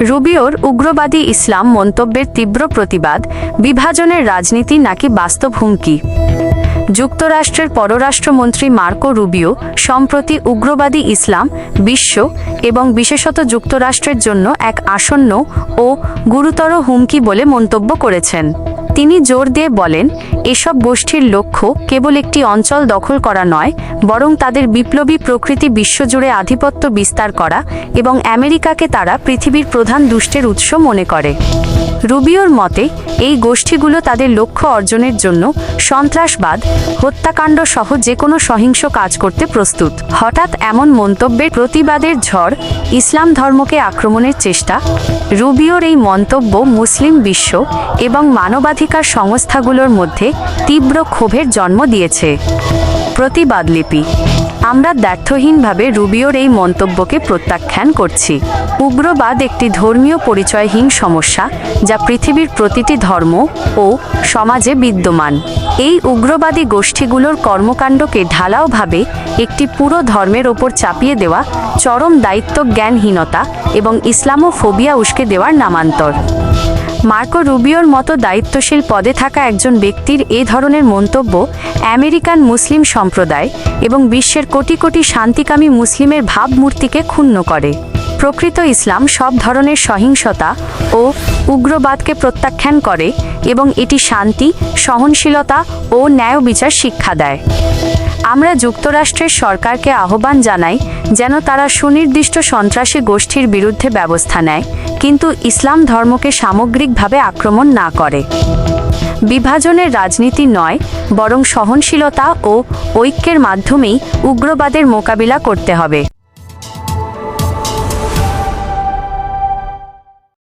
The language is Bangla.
রুবিওর উগ্রবাদী ইসলাম মন্তব্যের তীব্র প্রতিবাদ বিভাজনের রাজনীতি নাকি বাস্তব হুমকি? যুক্তরাষ্ট্রের পররাষ্ট্রমন্ত্রী মার্কো রুবিও সম্প্রতি উগ্রবাদী ইসলাম, বিশ্ব এবং বিশেষত যুক্তরাষ্ট্রের জন্য এক আসন্ন ও গুরুতর হুমকি বলে মন্তব্য করেছেন। তিনি জোর দিয়ে বলেন, এসব গোষ্ঠীর লক্ষ্য কেবল একটি অঞ্চল দখল করা নয়, বরং তাদের বিপ্লবী প্রকৃতি বিশ্বজুড়ে আধিপত্য বিস্তার করা এবং আমেরিকাকে তারা পৃথিবীর প্রধান দুষ্টের উৎস মনে করে। রুবিওর মতে, এই গোষ্ঠীগুলো তাদের লক্ষ্য অর্জনের জন্য সন্ত্রাসবাদ হত্যাকাণ্ড সহ যে কোনো সহিংস কাজ করতে প্রস্তুত। হঠাৎ এমন মন্তব্যের প্রতিবাদের ঝড়, ইসলাম ধর্মকে আক্রমণের চেষ্টা, রুবিওর এই মন্তব্য মুসলিম বিশ্ব এবং মানবাধিকার সংস্থাগুলোর মধ্যে তীব্র ক্ষোভের জন্ম দিয়েছে। প্রতিবাদলিপি আমরা দ্ব্যর্থহীনভাবে রুবিওর এই মন্তব্যকে প্রত্যাখ্যান করছি। উগ্রবাদ একটি ধর্মীয় পরিচয়হীন সমস্যা যা পৃথিবীর প্রতিটি ধর্ম ও সমাজে বিদ্যমান। এই উগ্রবাদী গোষ্ঠীগুলোর কর্মকাণ্ডকে ঢালাওভাবে একটি পুরো ধর্মের ওপর চাপিয়ে দেওয়া চরম দায়িত্ব জ্ঞানহীনতা এবং ইসলামোফোবিয়া উস্কে দেওয়ার নামান্তর। মার্কো রুবিওর মতো দায়িত্বশীল পদে থাকা একজন ব্যক্তির এ ধরনের মন্তব্য আমেরিকান মুসলিম সম্প্রদায় এবং বিশ্বের কোটি কোটি শান্তিকামী মুসলিমের ভাবমূর্তিকে ক্ষুণ্ণ করে। প্রকৃত ইসলাম সব ধরনের সহিংসতা ও উগ্রবাদকে প্রত্যাখ্যান করে এবং এটি শান্তি, সহনশীলতা ও ন্যায় বিচার শিক্ষা দেয়। আমরা যুক্তরাষ্ট্রের সরকারকে আহ্বান জানাই যেন তারা সুনির্দিষ্ট সন্ত্রাসী গোষ্ঠীর বিরুদ্ধে ব্যবস্থা নেয়, কিন্তু ইসলাম ধর্মকে সামগ্রিকভাবে আক্রমণ না করে। বিভাজনের রাজনীতি নয়, বরং সহনশীলতা ও ঐক্যের মাধ্যমেই উগ্রবাদের মোকাবিলা করতে হবে।